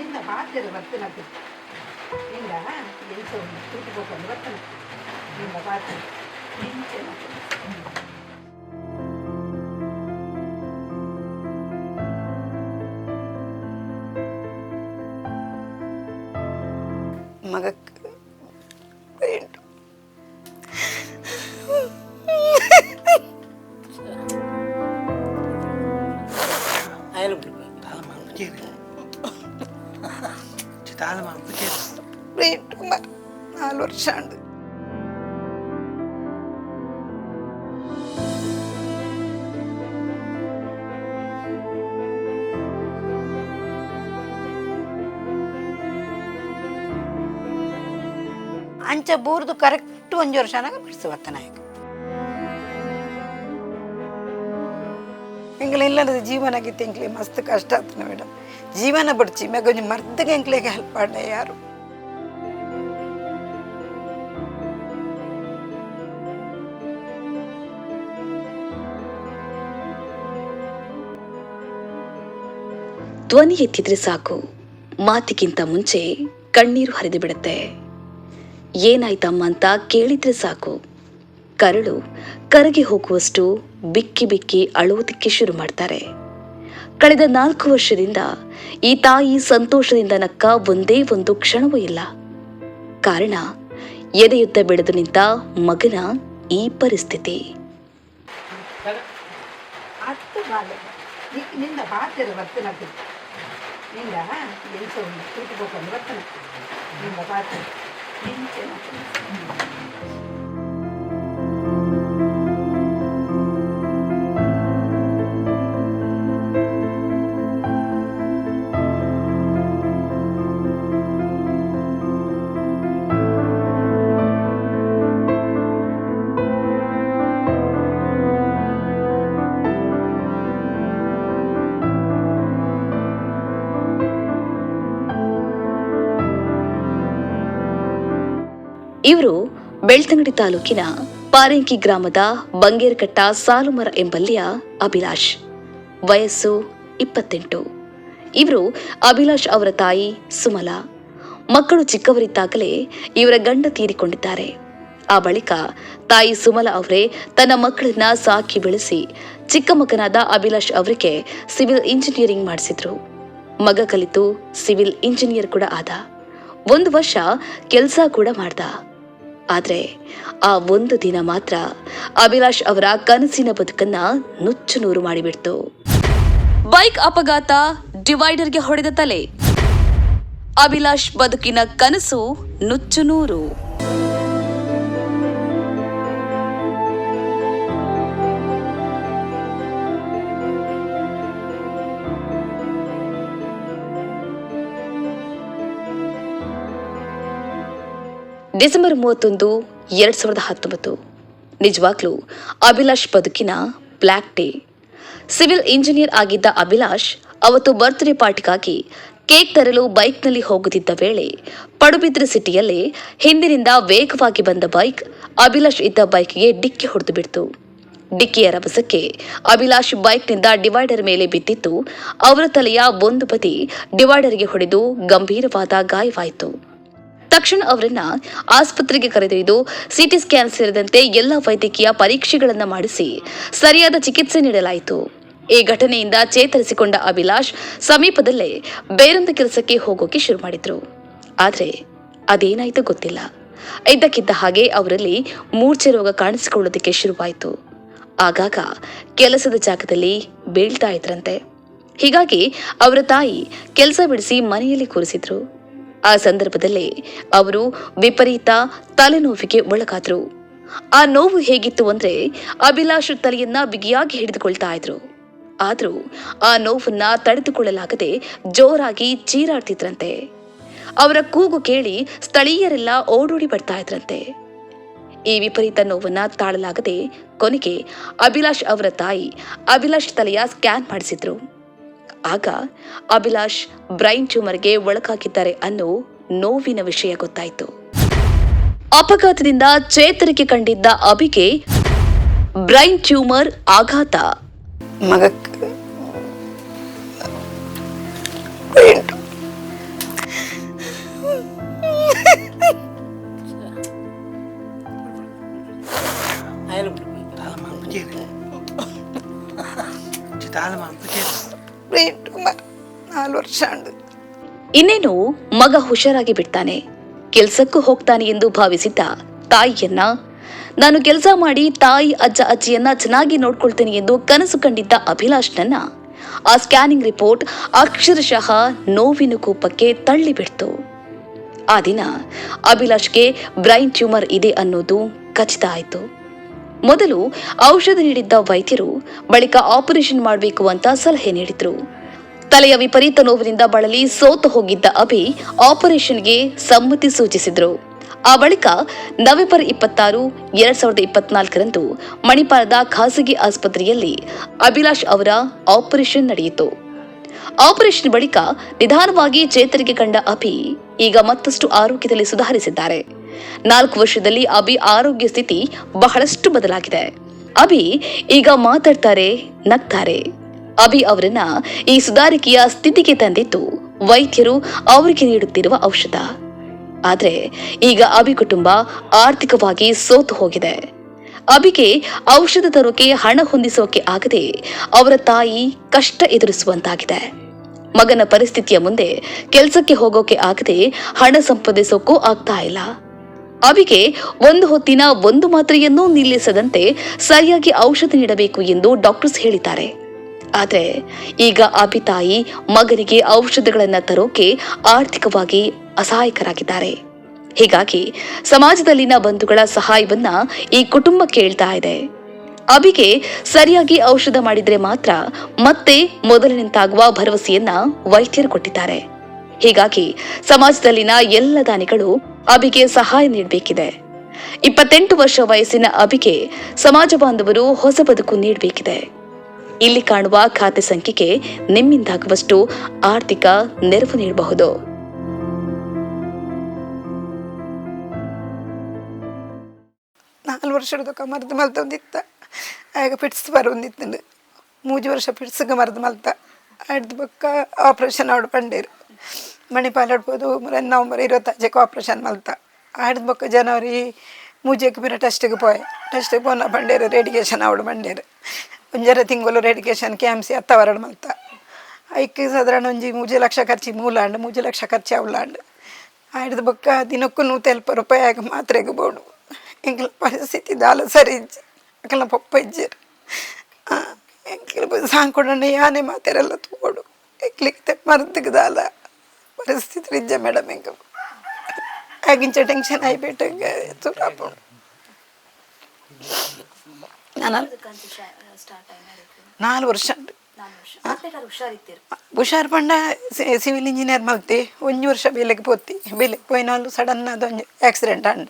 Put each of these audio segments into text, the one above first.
ನಿಂದ ಬಾತಿರ ಬರ್ತನಕ್ಕೆ ನಿಂದ ಎಂತ ಒಂದು ಕೂತು ಹೋಗ್ಕೊಂಡು ಬರ್ತನ ನಿಂದ ಬಾತಿ ನಿಂಚೆ ಮಗಕ್ಕೆ ಪೇಂಟು താലമാ വീണ്ടും നാല് വർഷമുണ്ട് ಅಂಚ ಬೂರ್ದು ಕರೆಕ್ಟ್ ಒಂದು ವರ್ಷನಾಗ ಬಿಡಿಸಿ ಒತ್ತನಾಯ್ತು ಎಂಗ್ಲ ಇಲ್ಲದ ಆಗಿತ್ತು ಎಂಕ್ಲೆ ಮಸ್ತ್ ಕಷ್ಟ ಆತನ ಮೇಡಮ್ ಜೀವನ ಬಡ್ಚಿ ಮ್ಯಾಗ ಮರ್ದಗೆ ಎಂಕ್ಲೆಗೆ ಹೆಲ್ಪ್ ಮಾಡಲೇ ಯಾರು? ಧ್ವನಿ ಎತ್ತಿದ್ರೆ ಸಾಕು, ಮಾತಿಗಿಂತ ಮುಂಚೆ ಕಣ್ಣೀರು ಹರಿದು ಬಿಡುತ್ತೆ. ಏನಾಯ್ತಮ್ಮ ಅಂತ ಕೇಳಿದ್ರೆ ಸಾಕು. ಕರಳು ಕರಗಿ ಹೋಗುವಷ್ಟು ಬಿಕ್ಕಿ ಬಿಕ್ಕಿ ಅಳುವುದಕ್ಕೆ ಶುರು ಮಾಡ್ತಾರೆ. ಕಳೆದ ನಾಲ್ಕು ವರ್ಷದಿಂದ ಈ ತಾಯಿ ಸಂತೋಷದಿಂದ ನಕ್ಕ ಒಂದೇ ಒಂದು ಕ್ಷಣವೂ ಇಲ್ಲ. ಕಾರಣ ಎದೆಯುತ್ತ ಬೆಳೆದು ನಿಂತ ಮಗನ ಈ ಪರಿಸ್ಥಿತಿ. ನಿಂದ ಇವರು ಬೆಳ್ತಂಗಡಿ ತಾಲೂಕಿನ ಪಾರಂಕಿ ಗ್ರಾಮದ ಬಂಗೇರ್ಕಟ್ಟ ಸಾಲುಮರ ಎಂಬಲ್ಲಿಯ ಅಭಿಲಾಷ್, ವಯಸ್ಸು ಇಪ್ಪತ್ತೆಂಟು. ಇವರು ಅಭಿಲಾಷ್ ಅವರ ತಾಯಿ ಸುಮಲಾ. ಮಕ್ಕಳು ಚಿಕ್ಕವರಿದ್ದಾಗಲೇ ಇವರ ಗಂಡ ತೀರಿಕೊಂಡಿದ್ದಾರೆ. ಆ ಬಳಿಕ ತಾಯಿ ಸುಮಲಾ ಅವರೇ ತನ್ನ ಮಕ್ಕಳನ್ನ ಸಾಕಿ ಬೆಳೆಸಿ ಚಿಕ್ಕ ಮಗನಾದ ಅಭಿಲಾಷ್ ಅವರಿಗೆ ಸಿವಿಲ್ ಇಂಜಿನಿಯರಿಂಗ್ ಮಾಡಿಸಿದ್ರು. ಮಗ ಕಲಿತು ಸಿವಿಲ್ ಇಂಜಿನಿಯರ್ ಕೂಡ ಆದ. ಒಂದು ವರ್ಷ ಕೆಲಸ ಕೂಡ ಮಾಡ್ದ. ಆದ್ರೆ ಆ ಒಂದು ದಿನ ಮಾತ್ರ ಅಭಿಲಾಷ್ ಅವರ ಕನಸಿನ ಬದುಕನ್ನ ನುಚ್ಚು ನೂರು ಮಾಡಿಬಿಡ್ತು. ಬೈಕ್ ಅಪಘಾತ ಡಿವೈಡರ್ಗೆ ಹೊಡೆದ ತಲೆ. ಅಭಿಲಾಷ್ ಬದುಕಿನ ಕನಸು ನುಚ್ಚು ನೂರು. ಡಿಸೆಂಬರ್ ಮೂವತ್ತೊಂದು, ಎರಡು ಸಾವಿರದ ಹತ್ತೊಂಬತ್ತು. ನಿಜವಾಗ್ಲೂ, ಅಭಿಲಾಷ್ ಬದುಕಿನ ಬ್ಲ್ಯಾಕ್ ಡೇ. ಸಿವಿಲ್ ಇಂಜಿನಿಯರ್ ಆಗಿದ್ದ ಅಭಿಲಾಷ್ ಅವತ್ತು ಬರ್ತ್ಡೇ ಪಾರ್ಟಿಗಾಗಿ ಕೇಕ್ ತರಲು ಬೈಕ್ನಲ್ಲಿ ಹೋಗುತ್ತಿದ್ದ ವೇಳೆ ಪಡುಬಿದ್ರೆ ಸಿಟಿಯಲ್ಲಿ ಹಿಂದಿನಿಂದ ವೇಗವಾಗಿ ಬಂದ ಬೈಕ್ ಅಭಿಲಾಷ್ ಇದ್ದ ಬೈಕ್ಗೆ ಡಿಕ್ಕಿ ಹೊಡೆದು ಬಿಡ್ತು. ಡಿಕ್ಕಿಯ ರಭಸಕ್ಕೆ ಅಭಿಲಾಷ್ ಬೈಕ್ನಿಂದ ಡಿವೈಡರ್ ಮೇಲೆ ಬಿದ್ದಿತ್ತು ಅವರ ತಲೆಯ ಒಂದು ಬದಿ ಡಿವೈಡರ್ಗೆ ಹೊಡೆದು ಗಂಭೀರವಾದ ಗಾಯವಾಯಿತು. ತಕ್ಷಣ ಅವರನ್ನ ಆಸ್ಪತ್ರೆಗೆ ಕರೆದೊಯ್ದು ಸಿಟಿ ಸ್ಕ್ಯಾನ್ ಸೇರಿದಂತೆ ಎಲ್ಲ ವೈದ್ಯಕೀಯ ಪರೀಕ್ಷೆಗಳನ್ನು ಮಾಡಿಸಿ ಸರಿಯಾದ ಚಿಕಿತ್ಸೆ ನೀಡಲಾಯಿತು. ಈ ಘಟನೆಯಿಂದ ಚೇತರಿಸಿಕೊಂಡ ಅಭಿಲಾಷ್ ಸಮೀಪದಲ್ಲೇ ಬೇರೊಂದು ಕೆಲಸಕ್ಕೆ ಹೋಗೋಕೆ ಶುರು ಮಾಡಿದ್ರು. ಆದರೆ ಅದೇನಾಯ್ತು ಗೊತ್ತಿಲ್ಲ. ಇದ್ದಕ್ಕಿದ್ದ ಹಾಗೆ ಅವರಲ್ಲಿ ಮೂರ್ಛೆ ರೋಗ ಕಾಣಿಸಿಕೊಳ್ಳೋದಕ್ಕೆ ಶುರುವಾಯಿತು. ಆಗಾಗ ಕೆಲಸದ ಜಾಗದಲ್ಲಿ ಬೀಳ್ತಾ ಇದ್ರಂತೆ. ಹೀಗಾಗಿ ಅವರ ತಾಯಿ ಕೆಲಸ ಬಿಡಿಸಿ ಮನೆಯಲ್ಲಿ ಕೂರಿಸಿದ್ರು. ಆ ಸಂದರ್ಭದಲ್ಲಿ ಅವರು ವಿಪರೀತ ತಲೆನೋವಿಗೆ ಒಳಗಾದರು. ಆ ನೋವು ಹೇಗಿತ್ತು ಅಂದ್ರೆ ಅಭಿಲಾಷ್ ತಲೆಯನ್ನ ಬಿಗಿಯಾಗಿ ಹಿಡಿದುಕೊಳ್ತಾ ಇದ್ರು. ಆದ್ರೂ ಆ ನೋವನ್ನ ತಡೆದುಕೊಳ್ಳಲಾಗದೆ ಜೋರಾಗಿ ಚೀರಾಡ್ತಿದ್ರಂತೆ. ಅವರ ಕೂಗು ಕೇಳಿ ಸ್ಥಳೀಯರೆಲ್ಲ ಓಡೋಡಿ ಬರ್ತಾ ಇದ್ರಂತೆ. ಈ ವಿಪರೀತ ನೋವನ್ನ ತಾಳಲಾಗದೆ ಕೊನೆಗೆ ಅಭಿಲಾಷ್ ಅವರ ತಾಯಿ ಅಭಿಲಾಷ್ ತಲೆಯ ಸ್ಕ್ಯಾನ್ ಮಾಡಿಸಿದ್ರು. ಆಗ ಅಭಿಲಾಷ್ ಬ್ರೈನ್ ಟ್ಯೂಮರ್ಗೆ ಒಳಗಾಗಿದ್ದಾರೆ ಅನ್ನೋ ನೋವಿನ ವಿಷಯ ಗೊತ್ತಾಯಿತು. ಅಪಘಾತದಿಂದ ಚೇತರಿಕೆ ಕಂಡಿದ್ದ ಅಭಿಗೆ ಬ್ರೈನ್ ಟ್ಯೂಮರ್ ಆಘಾತ. ಮಗ Dale, ಇನ್ನೇನು ಮಗ ಹುಷಾರಾಗಿ ಬಿಡ್ತಾನೆ. ಕೆಲ್ಸಕ್ಕೂ ಹೋಗ್ತಾನೆ ಎಂದು ಭಾವಿಸಿದ್ದ ತಾಯಿಯನ್ನ ನಾನು ಕೆಲಸ ಮಾಡಿ ತಾಯಿ, ಅಜ್ಜ, ಅಜ್ಜಿಯನ್ನ ಚೆನ್ನಾಗಿ ನೋಡ್ಕೊಳ್ತೇನೆ ಎಂದು ಕನಸು ಕಂಡಿದ್ದ ಅಭಿಲಾಷ್ನನ್ನ ಆ ಸ್ಕ್ಯಾನಿಂಗ್ ರಿಪೋರ್ಟ್ ಅಕ್ಷರಶಃ ನೋವಿನ ಕೂಪಕ್ಕೆ ತಳ್ಳಿಬಿಡ್ತು. ಆ ದಿನ ಅಭಿಲಾಷ್ಗೆ ಬ್ರೈನ್ ಟ್ಯೂಮರ್ ಇದೆ ಅನ್ನೋದು ಖಚಿತ ಆಯಿತು. ಮೊದಲು ಔಷಧ ನೀಡಿದ್ದ ವೈದ್ಯರು ಬಳಿಕ ಆಪರೇಷನ್ ಮಾಡಬೇಕು ಅಂತ ಸಲಹೆ ನೀಡಿದ್ರು. ತಲೆಯ ವಿಪರೀತ ನೋವಿನಿಂದ ಬಳಲಿ ಸೋತು ಹೋಗಿದ್ದ ಅಭಿ ಆಪರೇಷನ್ಗೆ ಸಮ್ಮತಿ ಸೂಚಿಸಿದ್ರು. ಆ ಬಳಿಕ ನವೆಂಬರ್ ಇಪ್ಪತ್ತಾರು, ಎರಡ್ ಸಾವಿರದ ಇಪ್ಪತ್ನಾಲ್ಕರಂದು ಮಣಿಪಾಲದ ಖಾಸಗಿ ಆಸ್ಪತ್ರೆಯಲ್ಲಿ ಅಭಿಲಾಷ್ ಅವರ ಆಪರೇಷನ್ ನಡೆಯಿತು. ಆಪರೇಷನ್ ಬಳಿಕ ನಿಧಾನವಾಗಿ ಚೇತರಿಕೆ ಕಂಡ ಅಭಿ ಈಗ ಮತ್ತಷ್ಟು ಆರೋಗ್ಯದಲ್ಲಿ ಸುಧಾರಿಸಿದ್ದಾರೆ. ನಾಲ್ಕು ವರ್ಷದಲ್ಲಿ ಅಭಿ ಆರೋಗ್ಯ ಸ್ಥಿತಿ ಬಹಳಷ್ಟು ಬದಲಾಗಿದೆ. ಅಭಿ ಈಗ ಮಾತಾಡ್ತಾರೆ, ನಗ್ತಾರೆ. ಅಭಿ ಅವರನ್ನ ಈ ಸುಧಾರಿಕೆಯ ಸ್ಥಿತಿಗೆ ತಂದಿದ್ದು ವೈದ್ಯರು ಅವರಿಗೆ ನೀಡುತ್ತಿರುವ ಔಷಧ. ಆದ್ರೆ ಈಗ ಅಭಿ ಕುಟುಂಬ ಆರ್ಥಿಕವಾಗಿ ಸೋತು ಹೋಗಿದೆ. ಅಭಿಗೆ ಔಷಧ ತರೋಕೆ ಹಣ ಹೊಂದಿಸೋಕೆ ಆಗದೆ ಅವರ ತಾಯಿ ಕಷ್ಟ ಎದುರಿಸುವಂತಾಗಿದೆ. ಮಗನ ಪರಿಸ್ಥಿತಿಯ ಮುಂದೆ ಕೆಲಸಕ್ಕೆ ಹೋಗೋಕೆ ಆಗದೆ ಹಣ ಸಂಪಾದಿಸೋಕೂ ಆಗ್ತಾ ಇಲ್ಲ. ಅಭಿಗೆ ಒಂದು ಹೊತ್ತಿನ ಒಂದು ಮಾತ್ರೆಯನ್ನೂ ನಿಲ್ಲಿಸದಂತೆ ಸರಿಯಾಗಿ ಔಷಧ ನೀಡಬೇಕು ಎಂದು ಡಾಕ್ಟರ್ಸ್ ಹೇಳಿದ್ದಾರೆ. ಆದರೆ ಈಗ ಅಭಿ ತಾಯಿ ಮಗನಿಗೆ ಔಷಧಗಳನ್ನು ತರೋಕೆ ಆರ್ಥಿಕವಾಗಿ ಅಸಹಾಯಕರಾಗಿದ್ದಾರೆ. ಹೀಗಾಗಿ ಸಮಾಜದಲ್ಲಿನ ಬಂಧುಗಳ ಸಹಾಯವನ್ನ ಈ ಕುಟುಂಬ ಕೇಳ್ತಾ ಇದೆ. ಅಭಿಗೆ ಸರಿಯಾಗಿ ಔಷಧ ಮಾಡಿದರೆ ಮಾತ್ರ ಮತ್ತೆ ಮೊದಲಿನಂತಾಗುವ ಭರವಸೆಯನ್ನ ವೈದ್ಯರು ಕೊಟ್ಟಿದ್ದಾರೆ. ಹೀಗಾಗಿ ಸಮಾಜದಲ್ಲಿನ ಎಲ್ಲ ದಾನಿಗಳು ಅಭಿಗೆ ಸಹಾಯ ನೀಡಬೇಕಿದೆ. ಇಪ್ಪತ್ತೆಂಟು ವರ್ಷ ವಯಸ್ಸಿನ ಅಭಿಗೆ ಸಮಾಜ ಬಾಂಧವರು ಹೊಸ ಬದುಕು ನೀಡಬೇಕಿದೆ. ಇಲ್ಲಿ ಕಾಣುವ ಖಾತೆ ಸಂಖ್ಯೆಗೆ ನಿಮ್ಮಿಂದಾಗುವಷ್ಟು ಆರ್ಥಿಕ ನೆರವು ನೀಡಬಹುದು. ನಾಲ್ಕು ವರ್ಷ ಮರದ ಮಲ್ತ ಒಂದಿತ್ತ ಆಗ ಬರೋಂದಿತ್ತಂಡು ಮೂಜು ವರ್ಷ ಪಿಡ್ಸ್ಗೆ ಮರದ ಮಲ್ತ ಅಡ್ದ ಬಕ್ಕ ಆಪರೇಷನ್ ಆಡು ಮಣಿಪಾಲಾಡ್ಬೋದು ನವಂಬರ್ ಇರುವತ್ತಾಜೆ ಆಪರೇಷನ್ ಮಲ್ತ. ಆಡ್ಬೇಕು ಜನವರಿ ಮೂಜೆಗೆ ಬೀರ ಟೆಸ್ಟಿಗೆ ಪೋಯ್. ಟೆಸ್ಟಿಗೆ ಪೋನ ಬಂಡೇರು ರೇಡಿಕೇಶನ್ ಅವಡು ಬಂಡೇರು. ಒಂಜರ ತಿಂಗಳು ರೇಡಿಕೇಶನ್ ಕ್ಯಾಂಪ್ಸಿ ಅತ್ತ ವರಡು ಮಲ್ತ. ಐಕ್ ಸಾಧಾರಣ ಒಂಜಿ ಮೂಜೆ ಲಕ್ಷ ಖರ್ಚಿ ಮೂಲಾಂಡ್, ಮೂಜೆ ಲಕ್ಷ ಖರ್ಚಿ ಅವಲಾಂಡು ಆಡಿದ ಬೊಕ್ಕ ದಿನಕ್ಕೂ ರೂಪಾಯಿ ರೂಪಾಯಿಯಾಗ ಮಾತ್ರೆಗೆ ಬೋಡು ಎಂಕಲ ಪರಿಸ್ಥಿತಿ ದಾಲ ಸರಿ ಇಜ್ಜಿ. ಅಂಕಲ ಪೊಪ್ಪ ಇಜ್ಜಿರು ಎಂಕಲ ಸಾಂಕೊಡಣ್ಣ ಯಾನೇ ಮಾತೆರೆಲ್ಲ ತೋಡು ಎಕ್ಲಿಕ್ಕೆ ಮರ್ದಿಗೆ ದಾಲ. ಪರಿಸ್ಥಿತಿ ಇಜ್ಜ ಮೇಡಮ್ ಎಂಕ ಆಗಿಂಚ ಟೆನ್ಷನ್ ಆಯ್ಬಿಟ್ಟಂಗೆ ತುರಾಪು ನಾನು ನಾಲ್ಕು ವರ್ಷ ಉಂಟು ಹುಷಾರ್ ಪಂಡ ಸಿವಿಲ್ ಇಂಜಿನಿಯರ್ ಮಲ್ತಿ ಒಂಜಿ ವರ್ಷ ಬೇಲೆಗೆ ಪೋತಿ ಬೇಲೆಗೆ ಪೋಯಿನಾಲು ಸಡನ್ ಅದು ಒಂಜಿ ಆಕ್ಸಿಡೆಂಟ್ ಅಂಡ್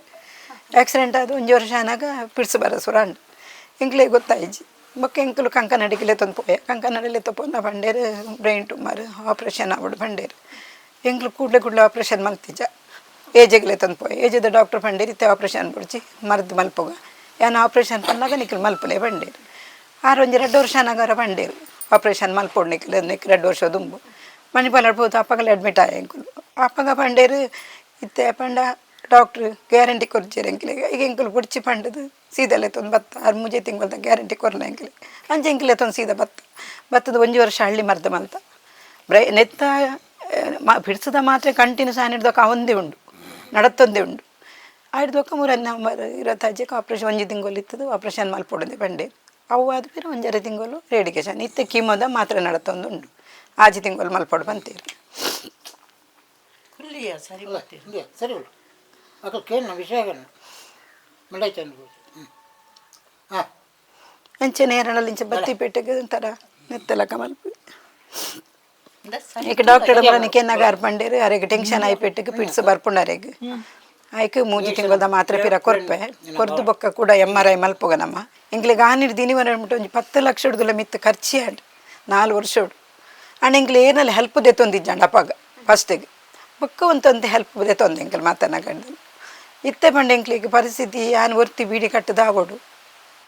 ಆಕ್ಸಿಡೆಂಟ್ ಅದು ಒಂಜಿ ವರ್ಷ ಅನ್ನಾಗ ಪಿಡ್ಸ್ ಬರ ಸುರ ಅಂಡ್ ಎಂಕ್ಲೆ ಗೊತ್ತಾಯ್ಜಿ ಬೊಕ್ಕ ಎಂಕಲು ಕಂಕನಡಿಗೆಲೆ ತಂದು ಪೋಯ ಕಂಕನಡಿಲೆ ತಪ್ಪೊಂದ ಬಂಡೇರು ಬ್ರೈನ್ ಟ್ಯೂಮರ್ ಆಪ್ರೇಷನ್ ಆವಡು ಬಂಡೇರು ಎಂಕ್ಲು ಕೂಡಲೇ ಕೂಡಲೇ ಆಪ್ರೇಷನ್ ಮಲ್ತಿಜ ಏಜೆಗ್ಲೆ ತಂದು ಪೋಯ ಏಜದ ಡಾಕ್ಟರ್ ಪಂಡೇರಿ ಇತ್ತೆ ಆಪ್ರೇಷನ್ ಬಿಡ್ಚಿ, ಮರ್ದು ಮಲ್ಪೋಗ ಯಾನ ಆಪ್ರೇಷನ್ ಪನ್ನಾಗ ನಿಖಿಲ್ ಮಲ್ಪಲೆ ಬಂಡೇರು ಆರು ಒಂಜಿ ವರ್ಷ ನಗರ ಬಂಡೇರು ಆಪ್ರೇಷನ್ ಮಲ್ಪೊಡು ನಿಖಿಲ್ ನಿಖಿಲ್ ಎರಡು ವರ್ಷ ದುಂಬು. ಮಣಿಪಾಲ್ ಆಡ್ಬೋದು ಅಪ್ಪಗಲ್ಲ ಅಡ್ಮಿಟ್ ಆಯ ಎಂಕುಲು ಅಪ್ಪಗ ಪಂಡೇರು ಇತ್ತೆ ಪಂಡ ಡಾಕ್ಟ್ರ್ ಗ್ಯಾರಂಟಿ ಕೊರ್ಜೇರು ಎಂಕ್ಲಿಗೆ ಈಗ ಎಂಕುಲು ಬಿಡ್ಚಿ ಪಂಡದು ಸೀದಲ್ಲೆ ತೊಂದು ಬತ್ತ. ಆರು ಮೂಜೆ ತಿಂಗಳದ ಗ್ಯಾರಂಟಿ ಕೊರಲ ಎಂಕ್ಲಿ ಅಂಜೆ ಎಂಕ್ಲೆ ತೊಂದು ಸೀದಾ ಬತ್ತ. ಬತ್ತದ ಒಂಜಿ ವರ್ಷ ಹಳ್ಳಿ ಮರ್ದ ಮಲ್ತ ಬ್ರೈ ನೆತ್ತ ಬಿಡ್ಸದ ಮಾತ್ರ ಕಂಟಿನ್ಯೂಸ್ ಆನಿಡ್ದೊಕ್ಕ ಒಂದೇ ಉಂಡು ನಡತ್ತೊಂದೇ ಉಂಡು ಆಯ್ದೊಕ್ಕ ಮೂರನೇ ನಂಬರ್ ಇರತ್ತಜ್ಜಕ್ಕೆ ಆಪ್ರೇಷನ್ ಒಂಜಿ ತಿಂಗಳು ಇತ್ತದು. ಆಪ್ರೇಷನ್ ಮಲ್ಪೊಡದೆ ಬಂಡೆ ಅವು ಆದ್ಮೇಲೆ ಒಂಜರ ತಿಂಗಳು ರೇಡಿಕೇಶನ್ ಇತ್ತೆ ಕೀಮೋದ ಮಾತ್ರ ನಡತ್ತೊಂದು ಉಂಡು ಆಜಿ ತಿಂಗಳು ಮಲ್ಪೊಡು ಬಂತೀರಿ. ಸರಿ ಸರಿ ಮಕ್ಕಳು ಕೇಳಿ ಹ್ಞೂ ಹಾಂ. ಅಂಚೆ ನೇರಳಲ್ಲಿ ಇಂಚೆ ಬತ್ತಿ ಪೇಟೆಗೆ ಒಂಥರ ನೆತ್ತಲಕ ಮಲ್ಪು. ಬರನಿಕೆ ನಗಾರ್ ಬಂಡೇರು ಅರೆಗೆ ಟೆನ್ಷನ್ ಆಯ್ ಪೇಟೆಗೆ ಪಿಡ್ಸ್ ಬರ್ಪುಂಡರೆಗೆ ಆಯ್ಕೆ ಮೂಜಿ ತಿಂಗಳದ ಮಾತ್ರೆ ಪಿರ ಕೊರ್ಪೆ. ಕೊರ್ದು ಬೊಕ್ಕ ಕೂಡ ಎಂ ಆರ್ ಐ ಮಲ್ಪೋಗ ನಮ್ಮ ಎಂಗ್ಲಿಗೆ ಆನಿಡ್ ದಿನಿ ಬಂದ್ಬಿಟ್ಟು ಒಂಜಿ ಪತ್ತು ಲಕ್ಷ ಹಿಡ್ದುಲ ಮಿತ್ತು ಖರ್ಚಿ ಆಡ್. ನಾಲ್ಕು ವರ್ಷ ಉಡು ಅಣ್ಣ ಎಂಗ್ಲಿ ಏನಲ್ಲಿ ಹೆಲ್ಪ್ ದೆತ್ತೊಂದಿಜ್ಜಂಡ ಅಪ್ಪಾಗ ಫಸ್ಟಿಗೆ ಬೊಕ್ಕ ಒಂತೊಂದು ಹೆಲ್ಪ್ ದೆತ್ತೊಂದು ಎಂಕಲ್ ಮಾತನಾಗಂಡು ಇತ್ತೆ ಬಂಡ ಎಂಕ್ಲಿಗೆ ಪರಿಸ್ಥಿತಿ ಯಾನ್ ಒರ್ತಿ ಬೀಡಿ ಕಟ್ಟದಾಗೋಡು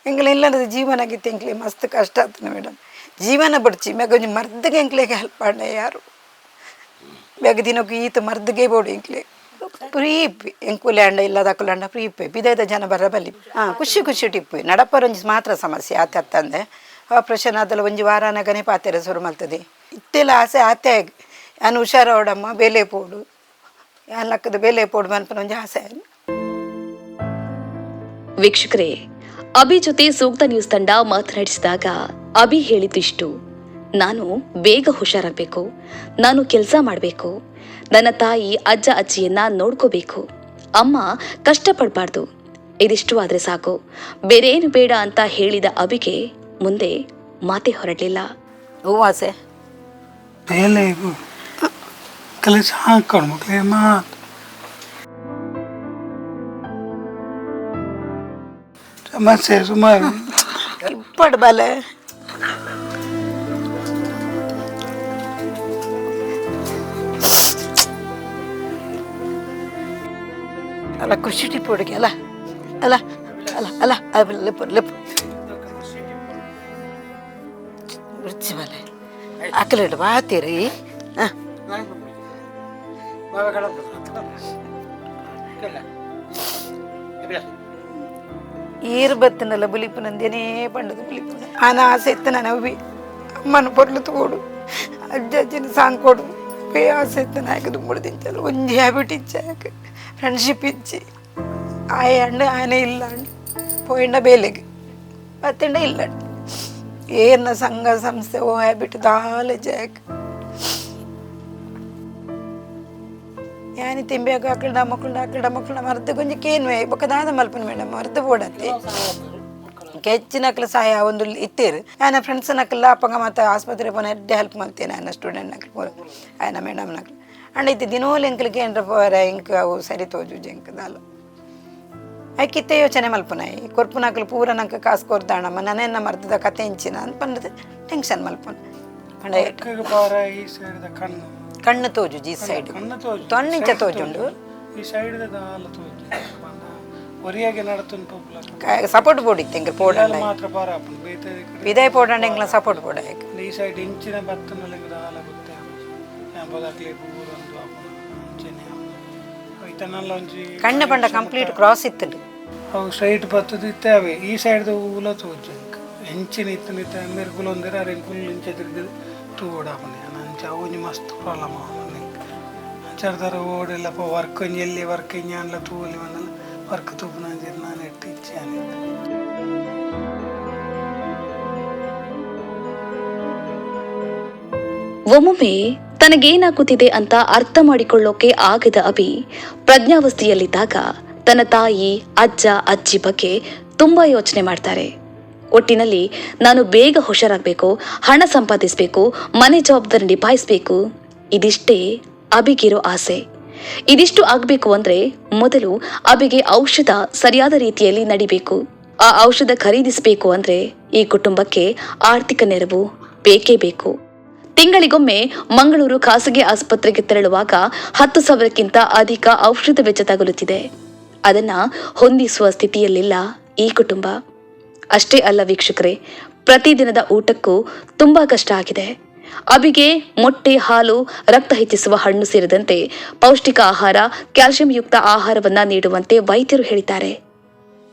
ಎಂಗ್ಲ ಇಲ್ಲದ ಜೀವನ ಆಗಿತ್ತು ಎಂಕ್ಲಿ ಮಸ್ತ್ ಕಷ್ಟ ಆತನ ಮೇಡಮ್ ಜೀವನ ಬಿಡ್ಚಿ, ಮ್ಯಾಗ ಒಂಜಿ ಮರ್ದಗೆ ಎಂಕ್ಲೆಗೆ ಹೆಲ್ಪ್ ಮಾಡೇ ಯಾರು? ಮ್ಯಾಗ ದಿನಕ್ಕೆ ಈತ ಮರ್ದಗೆ ಬೋಡು ಎಂಕ್ಲೆ ಪ್ರೀಪಿ ಎಂಕುಲೆ ಅಂಡ ಇಲ್ಲದ ಅಕ್ಕುಲಂಡ ಪ್ರೀಪೆ ಬಿದೈದ ಜನ ಬರ ಬಲ್ಲಿ. ಹಾಂ, ಖುಷಿ ಖುಷಿ ಟಿಪ್ಪು ನಡಪರ ಒಂಜಿ ಮಾತ್ರ ಸಮಸ್ಯೆ ಆತ ಅತ್ತಂದೆ ಆಪ್ರೇಷನ್ ಆದಲ್ಲ ಒಂಜಿ ವಾರನಗನೆ ಪಾತೆರೆ ಶುರು ಮಲ್ತದೆ ಇತ್ತೆಲ್ಲ ಆಸೆ ಆತೆ ನಾನು ಹುಷಾರೋಡಮ್ಮ ಬೇಲೆ ಪೋಡು. ಯಾನ್ ಲಕ್ಕದ ಬೇಲೆ ಪೋಡು ಮನ್ಪನ ಒಂಜಿ ಆಸೆ ವೀಕ್ಷಕರೇ, ಅಭಿ ಜೊತೆ ಸೂಕ್ತ ನ್ಯೂಸ್ ತಂಡ ಮಾತನಾಡಿಸಿದಾಗ ಅಭಿ ಹೇಳಿದ್ದಿಷ್ಟು. ನಾನು ಬೇಗ ಹುಷಾರಾಗಬೇಕು. ನಾನು ಕೆಲಸ ಮಾಡಬೇಕು. ನನ್ನ ತಾಯಿ ಅಜ್ಜ ಅಜ್ಜಿಯನ್ನ ನೋಡ್ಕೋಬೇಕು. ಅಮ್ಮ ಕಷ್ಟಪಡಬಾರ್ದು. ಇದಿಷ್ಟು ಆದರೆ ಸಾಕು. ಬೇರೇನು ಬೇಡ ಅಂತ ಹೇಳಿದ ಅಭಿಗೆ ಮುಂದೆ ಮಾತೆ ಹೊರಡಲಿಲ್ಲ. ಬೇಲೆ ಕೆಲಸ ಹಾಕೊಂಡು ಮಕ್ಕಳೇ ಮಾತು. ಸಮಸ್ಯೆ ಸುಮಾರು. ಇಪ್ಪಡು ಬಲೆ ಅಲ್ಲ, ಖುಷಿ ಟಿಪ್ಪೊಡಿಗೆ ಅಲ್ಲ ಅಲ್ಲ ಅಲ್ಲ ಅಲ್ಲ ಅಲ್ಲ ಲೆಪ್ಪು ಲೆಪ್ಪು ಬಿಡ್ಸಿ ಬಲೆ ಅಕ್ಕಲಿಟ್ಟು ಬಾತೀರಿ ಹಾಂ. ಬಾಬಾ ಕಡ ಕೇಳ ಈರು ಬತ್ತನಲ್ಲ ಬುಲಿಪು ನಂದೇನೇ ಪಂಡದ ಬುಲಿಪು ಆನ ಆಸೆ ಇತ್ತು ನಾನು ప్రియాస్ నాకు దుమ్ముడు దించాలి ఉంది హ్యాబిట్ ఇచ్చాక ఫ్రెండ్షిప్ ఇచ్చి ಆಯ ಅಂಡು ಆನೆ ಇಲ್ಲ ಅಂಡು ಪೋಯಿಂಡ ಬೇಲೆಗೆ ಮತ್ತಿಂಡ ಇಲ್ಲ ಏನ ಸಂಘ ಸಂಸ್ಥೆ ಓ ಹ್ಯಾಬಿಟ್ ದಾಲೆ ಜಾಕ್ ಯಾನಿ ತಿಂಬೇಕು ಹಾಕಲ್ಡ ಮಕ್ಕಳು ಹಾಕಲ್ಡ ಮಕ್ಕಳ ಮರ್ದು ಕೊಂಚ ಕೇನು ಬೊಕ್ಕ ದಾದ ಮಲ್ಪನ ಹೆಚ್ಚಿನ ನಕ್ಲ ಸಹಾಯ ಒಂದು ಇತ್ತೇರು ಆಯ್ನ ಫ್ರೆಂಡ್ಸ್ ನಕ್ಲ ಅಪ್ಪಂಗ ಮತ್ತೆ ಆಸ್ಪತ್ರೆ ಪೋನ ಎಡ್ಡೆ ಹೆಲ್ಪ್ ಮಾಡ್ತೇನೆ ಆಯ್ನ ಸ್ಟೂಡೆಂಟ್ ನಕ್ಲ ಪೋರ ಆಯ್ನ ಮೇಡಮ್ ನಕ್ಲ. ಅಂಡ ಇತ್ತು ದಿನೋಲ್ ಎಂಕ್ಲಿಗೆ ಏನ್ರ ಪೋರ ಎಂಕ್ ಅವು ಸರಿ ತೋಜು ಜಂಕ್ ದಾಲ. ಕಿತ್ತೆ ಯೋಚನೆ ಮಲ್ಪುನಾಯಿ ಕೊರ್ಪು ನಕ್ಲು ಪೂರ ನಂಗೆ ಕಾಸು ಕೊರ್ದಾಣಮ್ಮ ನನೆನ್ನ ಮರ್ದದ ಕತೆ ಇಂಚಿನ ಅಂತ ಬಂದದ. ಟೆನ್ಷನ್ ಮಲ್ಪುನ. ಕಣ್ಣು. ತೋಜು ಜಿ ಸೈಡ್ ತೊನ್ನಿಂಚ ತೋಜುಂಡು. ಈ ಸೈಡ್ದ ದಾಲ ತೋಜು ಬಂದ ಒರಿಯಾಗೆ ನಡತುನ್ ಪೊಬ್ಲ ಸಪೋರ್ಟ್ ಬೋರ್ಡ್ ಇತ್ತು ಎಂಗೆ ಪೋಡಲ್ಲ ಮಾತ್ರ ಬಾರ ಅಪ್ಪನ ಬೇತೆ ವಿದಾಯ ಪೋಡಂಡ ಎಂಗ್ಲ ಸಪೋರ್ಟ್ ಬೋರ್ಡ್ ಈ ಸೈಡ್ ಇಂಚಿನ ಬತ್ತನಲ್ಲಿ ದಾಲ ಗೊತ್ತೇ ಎಂಬುದಾಗ್ಲಿ ಊರೊಂದು ಅಪ್ಪನ ಇಂಚಿನ ಇದನ್ನೆಲ್ಲ ಒಂಜಿ ಕಣ್ಣು ಪಂಡ ಕಂಪ್ಲೀಟ್ ಕ್ರಾಸ್ ಇತ್ತು ಅವು ಸ್ಟ್ರೈಟ್ ಬತ್ತದ ಇತ್ತೇವೆ ಈ ಸೈಡ್ದ ಊಲ ತೋಜು ಹೆಂಚಿನ ಇತ್ತು ನಿತ್ತ ಮೆರ್ಗುಲ ಒಂದಿರ ಅರೆ ಫುಲ್ ಇಂಚ ತಿರುಗಿದು ತೂಡ ಅವನೇ ನಂಚ ಒಂಜಿ ಮಸ್ತ್ ಪ್ರಾಬ್ಲಮ್ ಅವನಿಗೆ ಅಂಚಾರ್ದಾರ ಓಡೆಲ್ಲ ಪೋ ವರ್ಕ್ ಒಂಜಿ ಎಲ್ಲಿ ವರ್ಕ್ ಇಂಜಾನ್ಲ ತೂಲಿ ಬಂದಲ್ಲ ಒಮ್ಮೊಮ್ಮೆ ತನಗೇನಾಗುತ್ತಿದೆ ಅಂತ ಅರ್ಥ ಮಾಡಿಕೊಳ್ಳೋಕೆ ಆಗದ ಅಭಿ ಪ್ರಜ್ಞಾವಸ್ಥೆಯಲ್ಲಿದ್ದಾಗ ತನ್ನ ತಾಯಿ, ಅಜ್ಜ, ಅಜ್ಜಿ ಬಗ್ಗೆ ತುಂಬಾ ಯೋಚನೆ ಮಾಡ್ತಾರೆ. ಒಟ್ಟಿನಲ್ಲಿ ನಾನು ಬೇಗ ಹುಷಾರಾಗಬೇಕು, ಹಣ ಸಂಪಾದಿಸಬೇಕು, ಮನೆ ಜವಾಬ್ದಾರಿ ನಿಭಾಯಿಸಬೇಕು, ಇದಿಷ್ಟೇ ಅಭಿಗಿರೋ ಆಸೆ. ಇದಿಷ್ಟು ಆಗಬೇಕು ಅಂದ್ರೆ ಮೊದಲು ಅಬಿಗೆ ಔಷಧ ಸರಿಯಾದ ರೀತಿಯಲ್ಲಿ ನಡಿಬೇಕು. ಆ ಔಷಧ ಖರೀದಿಸಬೇಕು ಅಂದ್ರೆ ಈ ಕುಟುಂಬಕ್ಕೆ ಆರ್ಥಿಕ ನೆರವು ಬೇಕೇ ಬೇಕು. ತಿಂಗಳಿಗೊಮ್ಮೆ ಮಂಗಳೂರು ಖಾಸಗಿ ಆಸ್ಪತ್ರೆಗೆ ತೆರಳುವಾಗ ಹತ್ತು ಸಾವಿರಕ್ಕಿಂತ ಅಧಿಕ ಔಷಧ ವೆಚ್ಚ ತಗುಲುತ್ತಿದೆ. ಅದನ್ನ ಹೊಂದಿಸುವ ಸ್ಥಿತಿಯಲ್ಲಿಲ್ಲ ಈ ಕುಟುಂಬ. ಅಷ್ಟೇ ಅಲ್ಲ ವೀಕ್ಷಕರೇ, ಪ್ರತಿದಿನದ ಊಟಕ್ಕೂ ತುಂಬಾ ಕಷ್ಟ ಆಗಿದೆ. ಅಬಿಗೆ ಮೊಟ್ಟೆ, ಹಾಲು, ರಕ್ತ ಹೆಚ್ಚಿಸುವ ಹಣ್ಣು ಸೇರಿದಂತೆ ಪೌಷ್ಟಿಕ ಆಹಾರ ಕ್ಯಾಲ್ಸಿಯಂ ಯುಕ್ತ ಆಹಾರವನ್ನ ನೀಡುವಂತೆ ವೈದ್ಯರು ಹೇಳಿದ್ದಾರೆ.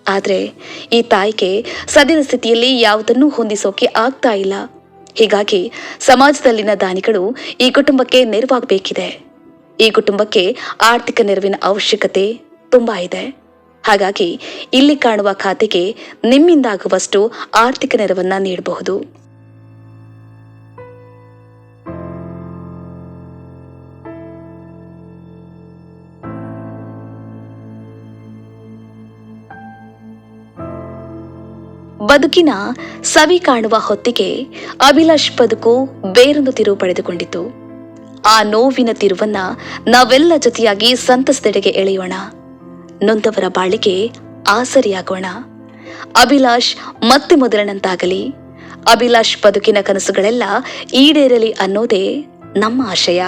ಆದರೆ ಈ ತಾಯಿಗೆ ಸದ್ಯದ ಸ್ಥಿತಿಯಲ್ಲಿ ಯಾವುದನ್ನೂ ಹೊಂದಿಸೋಕೆ ಆಗ್ತಾ ಇಲ್ಲ. ಹೀಗಾಗಿ ಸಮಾಜದಲ್ಲಿನ ದಾನಿಗಳು ಈ ಕುಟುಂಬಕ್ಕೆ ನೆರವಾಗಬೇಕಿದೆ. ಈ ಕುಟುಂಬಕ್ಕೆ ಆರ್ಥಿಕ ನೆರವಿನ ಅವಶ್ಯಕತೆ ತುಂಬಾ ಇದೆ. ಹಾಗಾಗಿ ಇಲ್ಲಿ ಕಾಣುವ ಖಾತೆಗೆ ನಿಮ್ಮಿಂದಾಗುವಷ್ಟು ಆರ್ಥಿಕ ನೆರವನ್ನ ನೀಡಬಹುದು. ಬದುಕಿನ ಸವಿ ಕಾಣುವ ಹೊತ್ತಿಗೆ ಅಭಿಲಾಷ್ ಬದುಕು ಬೇರೊಂದು ತಿರುವು ಪಡೆದುಕೊಂಡಿತು. ಆ ನೋವಿನ ತಿರುವನ್ನ ನಾವೆಲ್ಲ ಜೊತೆಯಾಗಿ ಸಂತಸದೆಡೆಗೆ ಎಳೆಯೋಣ. ನೊಂದವರ ಬಾಳಿಗೆ ಆಸರಿಯಾಗೋಣ. ಅಭಿಲಾಷ್ ಮತ್ತೆ ಮೊದಲನಂತಾಗಲಿ. ಅಭಿಲಾಷ್ ಬದುಕಿನ ಕನಸುಗಳೆಲ್ಲ ಈಡೇರಲಿ ಅನ್ನೋದೇ ನಮ್ಮ ಆಶಯ.